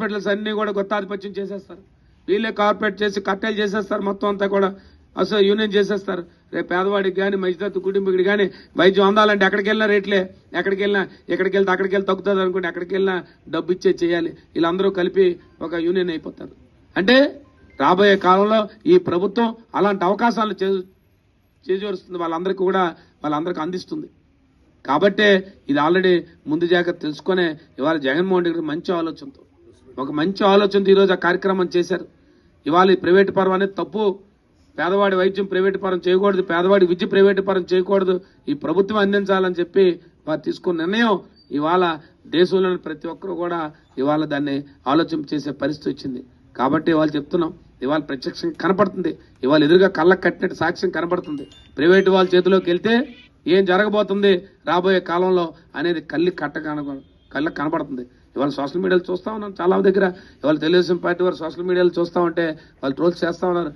Hospitals అన్ని కూడా గొత్తాధిపత్యం చేసేస్తారు. వీళ్ళే కార్పొరేట్ చేసి కట్టెలు చేసేస్తారు మొత్తం అంతా కూడా. అసలు యూనియన్ చేసేస్తారు. రేపు పేదవాడికి కానీ మధ్యతరగతి కుటుంబీకుడికి కానీ వైద్యం అందాలంటే ఎక్కడికి వెళ్ళినా రేట్లే. ఎక్కడికి వెళ్ళినా ఎక్కడికి వెళ్తే అక్కడికి వెళ్ళి తగ్గుతుంది అనుకోండి ఎక్కడికి వెళ్ళినా డబ్బు ఇచ్చే చేయాలి. వీళ్ళందరూ కలిపి ఒక యూనియన్ అయిపోతారు. అంటే రాబోయే కాలంలో ఈ ప్రభుత్వం అలాంటి అవకాశాలు చే- చేజోరుస్తుంది. వాళ్ళందరికీ కూడా వాళ్ళందరికీ అందిస్తుంది. కాబట్టే ఇది ఆల్రెడీ ముందు జాగ్రత్త తెలుసుకునే ఇవాళ జగన్మోహన్ రెడ్డి మంచి ఆలోచనతో ఒక మంచి ఆలోచనతో ఈరోజు ఆ కార్యక్రమం చేశారు. ఇవాళ ఈ ప్రైవేటు పరం అనేది తప్పు. పేదవాడి వైద్యం ప్రైవేటు పరం చేయకూడదు. పేదవాడి విద్య ప్రైవేటు పరం చేయకూడదు. ఈ ప్రభుత్వం అందించాలని చెప్పి వారు తీసుకున్న నిర్ణయం ఇవాళ దేశంలోని ప్రతి ఒక్కరు కూడా ఇవాళ దాన్ని ఆలోచన చేసే పరిస్థితి వచ్చింది. కాబట్టి ఇవాళ చెప్తున్నాం ఇవాళ ప్రత్యక్షంగా కనపడుతుంది. ఇవాళ ఎదురుగా కళ్ళకు కట్టినట్టు సాక్ష్యం కనపడుతుంది. ప్రైవేటు వాళ్ళ చేతిలోకి వెళ్తే ఏం జరగబోతుంది? రాబోయే కాలంలో అనేది కళ్ళి కట్ట కన కళ్ళకు కనపడుతుంది. ఇవాళ సోషల్ మీడియాలో చూస్తూ ఉన్నాం. చాలా దగ్గర ఇవాళ తెలుగుదేశం పార్టీ వారు సోషల్ మీడియాలో చూస్తూ ఉంటే వాళ్ళు ట్రోల్స్ చేస్తా ఉన్నారు.